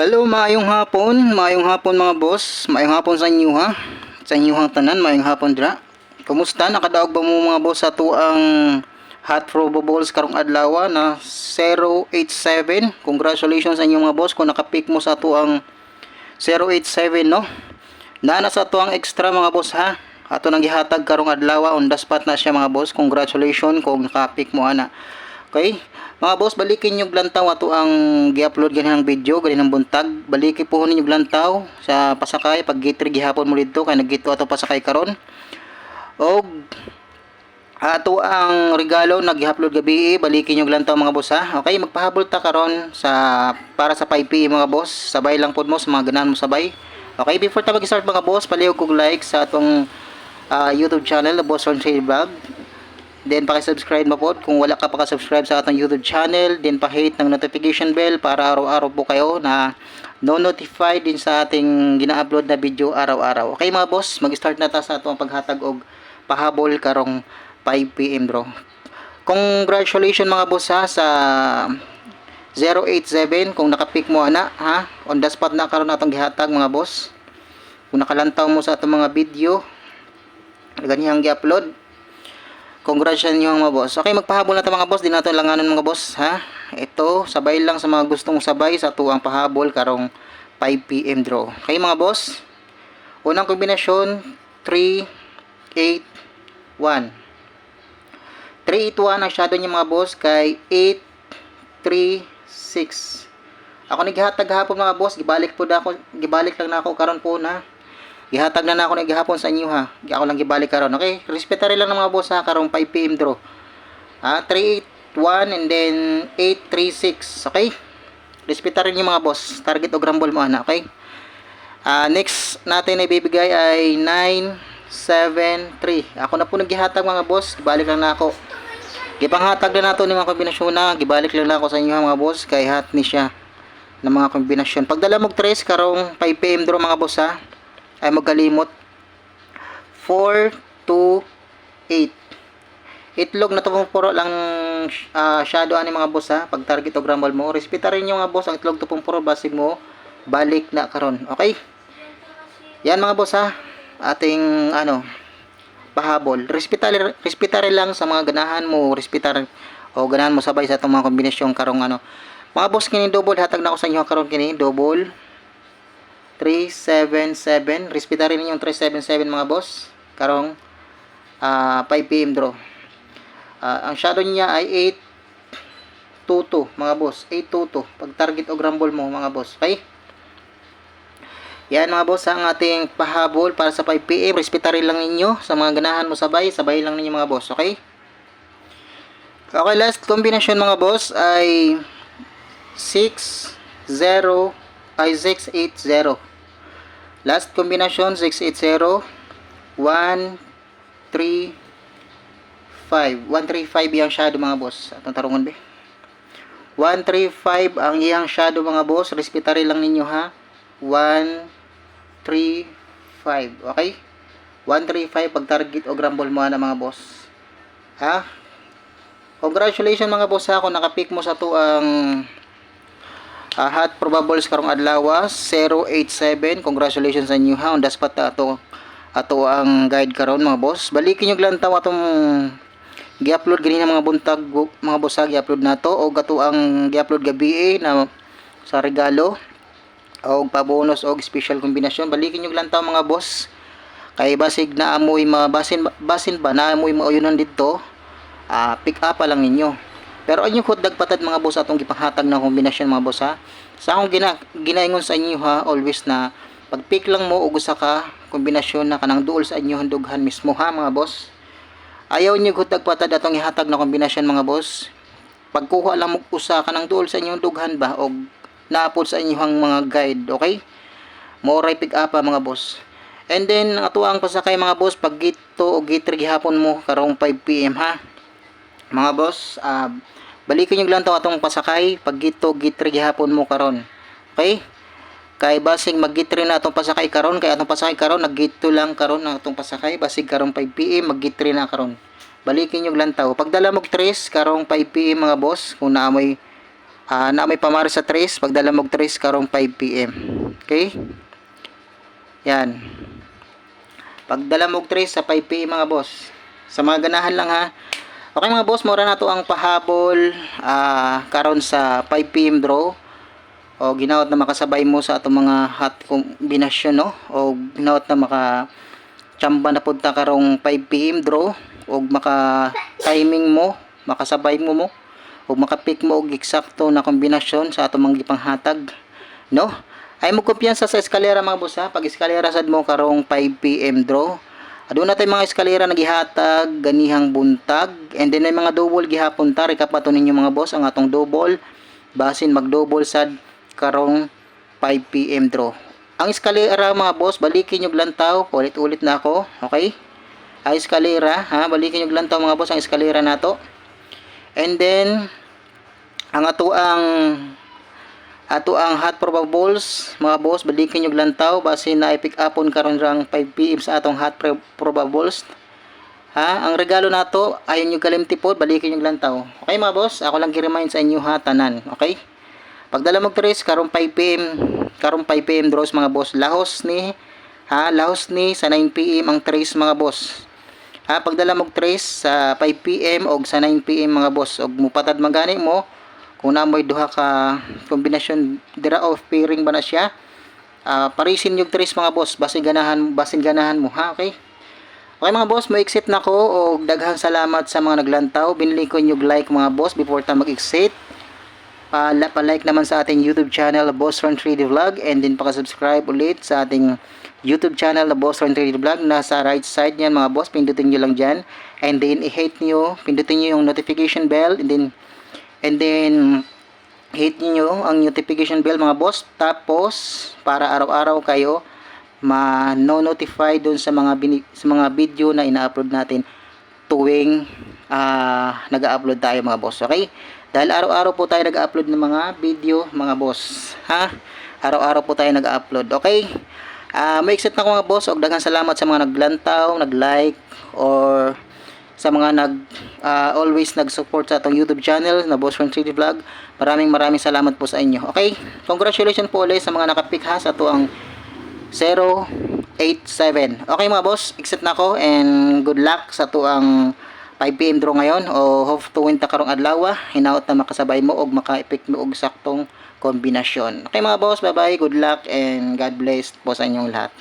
Hello, maayong hapon. Maayong hapon mga boss. Maayong hapon sa inyo ha. Sa inyo hang tanan, maayong hapon dira. Kumusta? Nakadaog ba mo mga boss sa tuang hot probables karong adlaw na 087. Congratulations sa inyo mga boss kung nakapick mo sa tuang 087 no. Nana sa tuang extra mga boss ha. Ato nang gihatag karong adlaw on the spot na siya mga boss. Congratulations kung nakapick mo ana. Okay? Mga boss, balikin yung glantaw ato ang gi-upload ganihang video, ganihang buntag. Balikin po ninyo glantaw sa pasakay pag gitri gihapon mo dito kay nagito ato pasakay karon. Og ato ang regalo nag-upload gabi, balikin yung glantaw mga boss ha. Okay, magpahabol ta karon sa para sa 5 PM mga boss. Sabay lang pod mo sa mga ganahan mo sabay. Okay, before ta mag-start mga boss, palihog kog like sa atong ah, YouTube channel, The Boss on Sale Vlog. Then paki-subscribe mo po kung wala ka pa ka-subscribe sa ating YouTube channel, then pa-hit ng notification bell para araw-araw po kayo na no-notify din sa ating gina-upload na video araw-araw. Okay mga boss, mag-start na ta sa atong paghatag og pahabol karong 5 PM bro. Congratulations mga boss ha sa 087 kung nakapick mo ana ha. On the spot na karon natong gihatag mga boss. Kung nakalantaw mo sa atong mga video, ganyan gi-upload. Congratulations nyo mga boss. Okay, magpahabol na ito mga boss. Di na ito mga boss. Ha? Ito, sabay lang sa mga gustong sabay sa tuwang pahabol karong 5pm draw. Okay mga boss? Unang kombinasyon, 3, 8, 1. 3, 8, 1 ang shadow niya mga boss kay 8, 3, 6. Ako naghihatag hapon mga boss. Gibalik po na ako. Gibalik lang na ako karon po na. Gihatag na na ako na gihapon sa inyo ha. Gi- Ako lang gibalik karon. Okay? Respetary lang ng mga boss ha karong 5 PM draw. Ha, 381 and then 836. Okay? Respetary niyo mga boss. Target o grumble mo ana, okay? Ah, next natin na ibibigay ay 973. Ako na po naghihatag mga boss. Gibalik lang na ako. Gipanghatag na nato ni mga kombinasyon na. Gibalik lang na ako sa inyo ha, mga boss. Kay hat ni siya ng mga kombinasyon. Pagdala mo 3 karong 5 PM draw mga boss ha ay magkalimot 4, 2, 8 itlog na tupong puro lang ah, shadow ani mga boss ha? Pag target o grumble mo. Respeta rin yung mga boss ang itlog tupong puro basig mo balik na karon. Okay? Yan mga boss ha? Ating ano pahabol respeta respeta rin lang sa mga ganahan mo. Respeta rin- o ganahan mo sabay sa itong mga kombinasyon karong ano. Mga boss kini double hatag na ako sa inyo karon kini double 377 respeta rin yung 377 mga boss. Karong ah 5 PM draw. Ah, ang shadow niya ay 822 mga boss. 822 pag target o grumble mo mga boss. Okay? Yan mga boss ang ating pahabol para sa 5 PM respeta rin lang ninyo sa mga ganahan mo sabay. Sabay lang ninyo mga boss. Okay? Okay last combination mga boss ay 6 0 ay 680 Last combination 680 1 3 5 135 yung shadow mga boss. Atong tarungon be. 135 ang iyang shadow mga boss. Respetary lang ninyo ha. 1 3 5. Okay? 135 pag target o grumble mo na mga boss. Ha? Congratulations mga boss ha kung nakapick mo sa to ang uh, hot probables karong adlaw 087 congratulations sa on the spot ato ato ang guide karon mga boss. Balikin nyo glantaw atong gi-upload ganina mga buntag mga boss gi-upload nato o gato ang gi-upload gabi eh, na sa regalo. O pabonus o special kombinasyon. Balikin nyo glantaw mga boss. Kay basig na amoy mga basin basin ba? Na amoy mauyonan dito. Ah pick up pa lang ninyo pero anyong hotdog patad mga boss atong gipanghatag na kombinasyon mga boss ha. Sa akong gina, ginaingon sa inyo ha always na pag pick lang mo og usa ka kombinasyon na kanang duol sa inyong dughan mismo ha mga boss. Ayaw niyo hotdog patad atong ihatag na kombinasyon mga boss. Pagkuha lang mo usa kanang duol sa inyong dughan ba og naapod sa inyong mga guide, okay? Moray pick up ha, mga boss. And then ang pasakay mga boss pag gito o gitri gihapon mo karong 5 PM ha mga boss, ah, balikin yung lang to atong pasakay pag gito gitri gihapon mo karon. Okay? Kay basig maggitri na atong pasakay karon kay atong pasakay karon naggito lang karon ang atong pasakay basig karon 5 PM maggitri na karon. Balikin yung lantaw. Pagdala mo tres karong 5 PM mga boss kung naamoy Ah, na may pamaris sa trace, pagdala mo og trace karong 5 PM. Okay? Yan. Pagdala mo og trace sa 5 PM mga boss. Sa mga ganahan lang ha. Okay mga boss, mura na to ang pahabol ah karon sa 5 PM draw. O ginawat na makasabay mo sa atong mga hot kombinasyon no. O ginawat na maka tsamba na punta karong 5 PM draw o maka timing mo, makasabay mo mo o makapick mo og eksakto na kombinasyon sa atong mga gipanghatag no ay mo kumpiyansa sa eskalera mga boss ha pag eskalera sad mo karong 5 PM draw aduna tay mga eskalera nagihatag ganihang buntag and then may mga double gihapon. Ta recap ato ninyo mga boss ang atong double. Basin mag double sad karong 5 PM draw. Ang eskalera mga boss balikin nyo lantaw ulit-ulit na ako okay? Ay eskalera ha? Balikin nyo lantaw mga boss ang eskalera nato and then ang ato ang ato ang hot probables mga boss balikin yung lantaw base na i-pick upon karon rang 5 pm sa atong hot pro- probables ha? Ang regalo nato ayon yung kalimti pod balikin yung lantaw okay mga boss? Ako lang gi-remind sa inyo ha tanan. Okay? Pagdala mo tres karong 5 pm karong 5 pm draws mga boss. Lahos ni ha? Lahos ni sa 9 pm ang trace mga boss. Ha? Pagdala mo trace sa 5 pm og sa 9 pm mga boss. Og mupatad magani mo kung namoy duha ka kombinasyon dira of pairing ba na siya ah parisin yung trace mga boss basin ganahan basin ganahan mo ha okay Okay mga boss, mo exit na ko og daghang salamat sa mga naglantaw. Binili ko yung like mga boss before ta mag-exit. Pa, pa-like naman sa ating YouTube channel, Boss Ron 3D Vlog. And din pa-subscribe ulit sa ating YouTube channel na Boss Ron 3D Vlog. Nasa right side niyan mga boss, pindutin nyo lang dyan. And then i-hate nyo, pindutin nyo yung notification bell. And then, and then, hit nyo ang notification bell mga boss. Tapos, para araw-araw kayo, ma-notify doon sa mga sa mga video na ina-upload natin tuwing ah, nag-upload tayo mga boss. Okay? Dahil araw-araw po tayo nag-upload ng mga video mga boss. Ha? Araw-araw po tayo nag-upload. Okay? Ah, may exit na ko mga boss. Og daghang salamat sa mga naglantaw, nag-like or sa mga nag ah, always nag-support sa atong YouTube channel na Boss Friend City Vlog. Maraming maraming salamat po sa inyo. Okay? Congratulations po ulit sa mga nakapik ha sa tuang 087. Okay mga boss, exit na ko and good luck sa tuang 5pm draw ngayon o hope to win ta karong adlaw hinaot na makasabay mo og maka-epic mo og saktong kombinasyon. Okay mga boss, bye bye, good luck and God bless po sa inyong lahat.